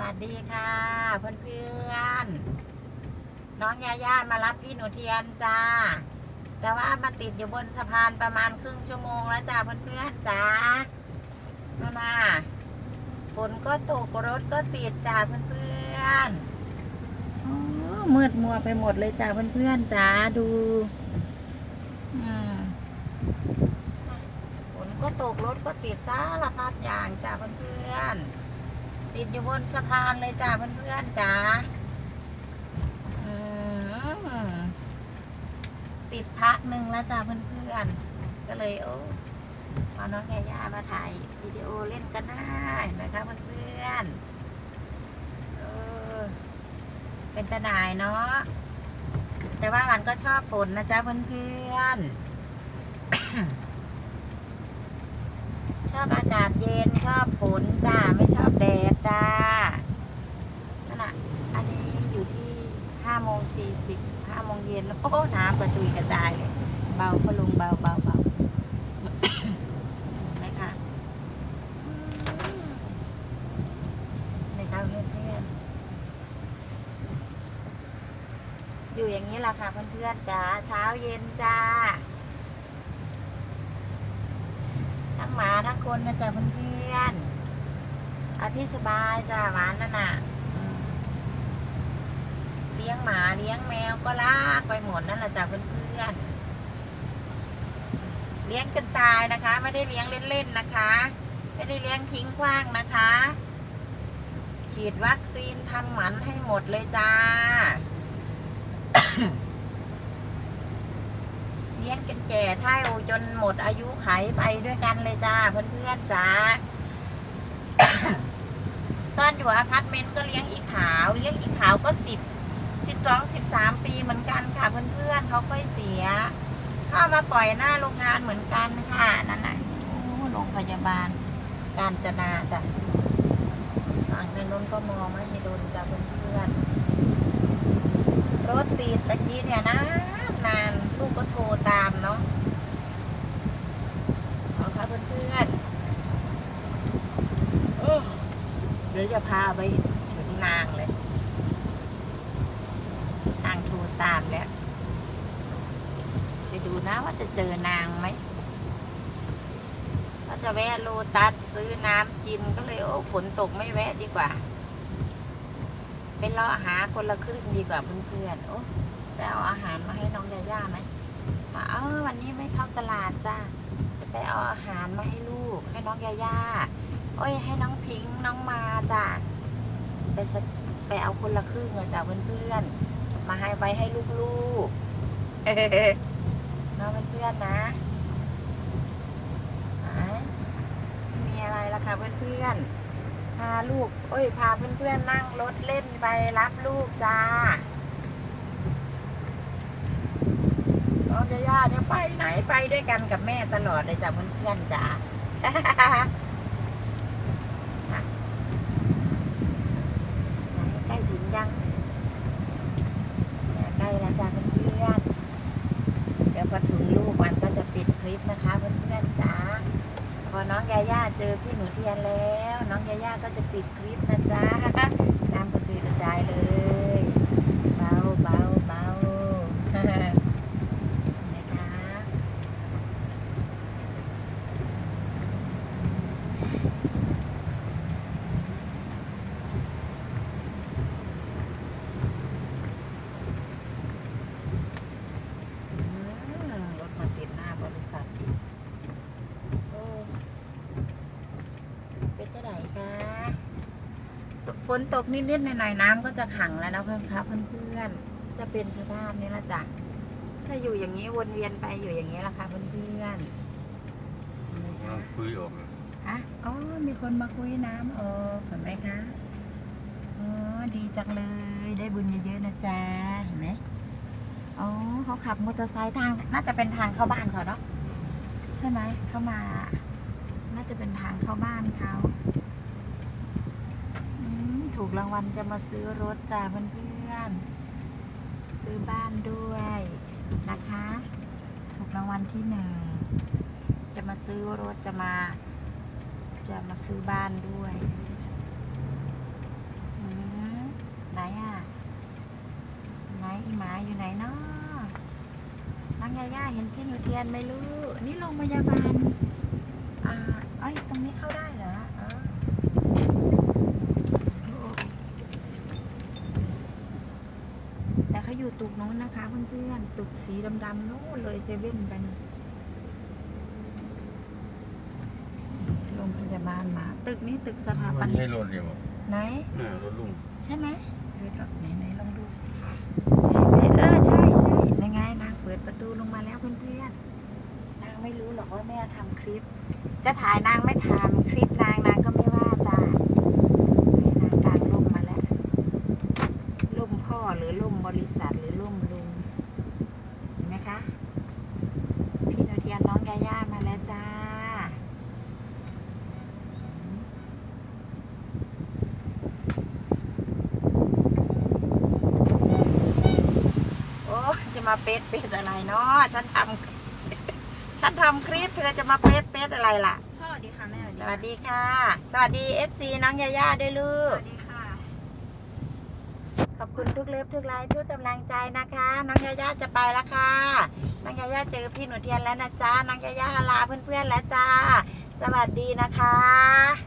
วัสดีค่ะเพื่อนๆน้องยาย่ามารับพี่หนูเทียนจ้า แต่ว่ามาติดอยู่บนสะพานประมาณครึ่งชั่วโมงแล้วจ้าเพื่อนๆจ้านู่นน่ะฝนก็ตกรถก็ติดจ้าเพื่อนๆโอ้มืดมัวไปหมดเลยจ้าเพื่อนๆจ้าดูฝนก็ตกรถก็ติดสารพัดอย่างจ้าเพื่อนๆ ติดอยู่บนสะพานเลยจ้าเพื่อนๆจ้าอืมติดพักหนึ่งแล้วจ้าเพื่อนๆ ก็เลยโอ้เอาน้องยาย่ามาถ่ายวิดีโอเล่นกันได้นะคะเพื่อนๆเออเป็นตาหนายเนาะแต่ว่ามันก็ชอบฝนนะจ๊ะเพื่อนๆ ชอบอากาศเย็นชอบฝนจ้าไม่ชอบแดดจ้านั่นน่ะอันนี้อยู่ที่ห้าโมง สี่สิบห้าโมงเย็นแล้วโอ้น้ำกระจุยกระจายเลยเบาพอลุงเบาเบาเบาไหมคะอืมไหมคะเพื่อนอยู่อย่างนี้แหละค่ะเพื่อนๆจ้าเช้าเย็นจ้าทั้งหมาทั้งคนนะจ๊ะเพื่อนๆอาที่สบายจ้าหวานนั่นน่ะ เลี้ยงหมาเลี้ยงแมวก็ลากไปหมดนั่นแหละจ้ะเพื่อนๆเลี้ยงจนตายนะคะ ไม่ได้เลี้ยงเล่นๆนะคะ ไม่ได้เลี้ยงทิ้งขว้างนะคะ ฉีดวัคซีนทำหมันให้หมดเลยจ้าเลี้ยงจนแก่เท่าจนหมดอายุไขไปด้วยกันเลยจ้าเพื่อนๆจ้าตอนอยู่อพาร์ตเมนต์ก็เลี้ยงอีขาว เลี้ยงอีขาวก็สิบ สิบสองสิบสามปีเหมือนกันค่ะเพื่อนๆเขาค่อยเสีย เข้ามาปล่อยหน้าโรงงานเหมือนกันค่ะนั่นน่ะโอ้โรงพยาบาล การจนาจ้ะฝั่งถนนก็มองไม่ให้โดนจ้ะเพื่อนๆรถติดตะกี้เนี่ยนานานลูกก็โทรตามเนาะเอาค่ะเพื่อนๆเดี๋ยวจะพาไปถึงนางเลย นางโทรตามแล้วไปดู นะ ว่าจะเจอนางไหมว่าจะแวะโลตัสซื้อน้ำกินก็เลยโอ้ฝนตกไม่แวะดีกว่าเป็นเลาหาคนละครึ่งดีกว่าเพื่อนๆโอ้ไปเอาอาหารมาให้น้องยาย่าไหมมาเออวันนี้ไม่เข้าตลาดจ้าจะไปเอาอาหารมาให้ลูก ให้น้องยาย่าโอ้ยให้น้องพิงค์น้องมาจ้าไปไปเอาคนละครึ่งจ้าเพื่อนๆมาให้ไว้ให้ลูกๆ เนาะเพื่อนๆนะมีอะไรล่ะคะเพื่อนๆ พาลูก เอ้ย พาเพื่อนๆนั่งรถเล่นไปรับลูกจ้าน้องย่าจะไปไหนไปด้วยกันกับแม่ตลอดเลยจ้ะเพื่อนๆจ้า ไหนใกล้ถึงยังเนี่ยใกล้แล้วจ้าเพื่อนๆเดี๋ยวพอถึงลูกมันก็จะปิดค ลิปนะคะเพื่อนๆจ้าพอน้องยาย่าเจอพี่หนูเทียนแล้ว น้องยาย่าก็จะปิดคลิปนะจ๊ะน้ำกระจุยกระจายเลย เบาเบาเบา นะคะ อืมรถมาติดหน้าบริษัทอีกโอ้เป็นจะไหนคะ ฝนตกนิดๆหน่อยๆน้ำก็จะขังแล้วนะเพื่อนครับเพื่อนๆจะเป็นสภาพนี้ละจ้ะถ้าอยู่อย่างนี้วนเวียนไปอยู่อย่างนี้ละค่ะเพื่อนๆเห็นไหมคะคุยออกเลยฮะอ๋อมีคนมาคุยน้ำออกเห็นไหมคะอ๋อดีจังเลยได้บุญเยอะๆนะจ๊ะเห็นไหมอ๋อเขาขับมอเตอร์ไซค์ทางน่าจะเป็นทางเข้าบ้านเขาเนาะใช่ไหมเข้ามา น่าจะเป็นทางเข้าบ้านเขาอืม ถูกรางวัลจะมาซื้อรถจ้าเพื่อนๆซื้อบ้านด้วยนะคะ ถูกรางวัลที่หนึ่งจะมาซื้อรถจะมา จะมาซื้อบ้านด้วยไหนอะไหนอีหมาอยู่ไหนเนาะน้องยาย่าเห็นพี่หนูเทียนไม่รู้นี่โรงพยาบาลอ่าเอ้ยตรงนี้เข้าได้เหรอ ต่เขาอยู่ตึกนู้นนะคะเพื่อนๆตึกสีดำๆนู้นเลยเซเว่นไปนู่นโรงพยาบาลมา ตึกนี้ตึกสถาปัมันตใช่ย์รถเดียวไหน น่ารถลุงใช่ไหมเดี๋ยวไหนไหนลองดูสิ ใช่ไหมเออ ใช่ใช่ยังไงนางเปิดประตูลงมาแล้วเพื่อนๆนางไม่รู้หรอกว่าแม่ทำคลิป จะถ่ายนางไม่ทำคลิปนางนางก็ไม่ว่าจ้าแม่นางกลางร่มมาแล้วร่มพ่อหรือร่มบริษัทหรือร่มลุงเห็นไหมคะ พี่โนเทียนน้องยาย่ามาแล้วจ้า โอ้จะมาเป็ดเป็ดอะไรเนาะฉันทำฉันทำคลิปเธอจะมาเป็ดเป็ดอะไรล่ะสวัสดีค่ะแม่สวัสดีค่ะ สวัสดี FC น้องยาย่าด้วยลูสกวัสดี คุณทุกเล็บทุกไลน์ทุกกำลังใจนะคะ น้องยาย่าจะไปแล้วค่ะ น้องยาย่าเจอพี่หนูเทียนแล้วนะจ๊ะ น้องยาย่าลาเพื่อนๆแล้วจ้า สวัสดีนะคะ